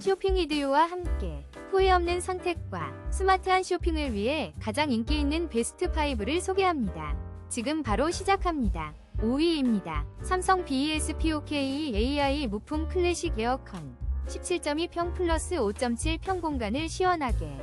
쇼핑 이디오와 함께 후회 없는 선택과 스마트한 쇼핑을 위해 가장 인기 있는 베스트 5를 소개합니다. 지금 바로 시작합니다. 5위입니다. 삼성 BESPOK AI 무풍 클래식 에어컨 17.2평 플러스 5.7평 공간을 시원하게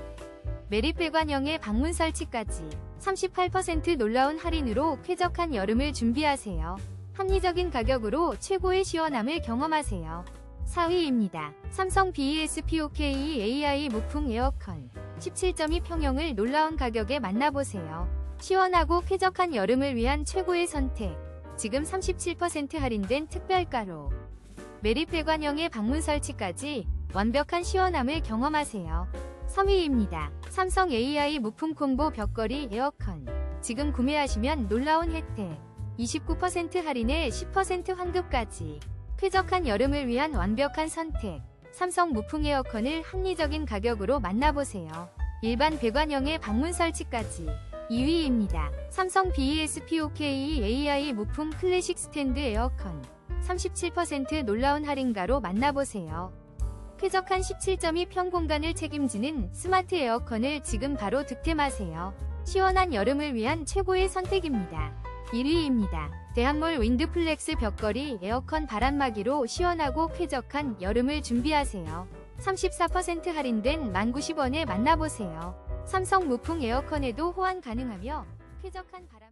메리배관형의 방문 설치까지 38% 놀라운 할인으로 쾌적한 여름을 준비하세요. 합리적인 가격으로 최고의 시원함을 경험하세요. 4위입니다. 삼성 BESPOK AI 무풍 에어컨 17.2 평형을 놀라운 가격에 만나보세요. 시원하고 쾌적한 여름을 위한 최고의 선택. 지금 37% 할인된 특별가로 메리배관형의 방문 설치까지 완벽한 시원함을 경험하세요. 3위입니다. 삼성 AI 무풍 콤보 벽걸이 에어컨. 지금 구매하시면 놀라운 혜택. 29% 할인에 10% 환급까지. 쾌적한 여름을 위한 완벽한 선택. 삼성 무풍 에어컨을 합리적인 가격으로 만나보세요. 일반 배관형의 방문 설치까지. 2위입니다. 삼성 BESPOK AI 무풍 클래식 스탠드 에어컨. 37% 놀라운 할인가로 만나보세요. 쾌적한 17.2평 공간을 책임지는 스마트 에어컨을 지금 바로 득템하세요. 시원한 여름을 위한 최고의 선택입니다. 1위입니다. 대한몰 윈드플렉스 벽걸이 에어컨 바람막이로 시원하고 쾌적한 여름을 준비하세요. 34% 할인된 1090원에 만나보세요. 삼성 무풍 에어컨에도 호환 가능하며 쾌적한 바람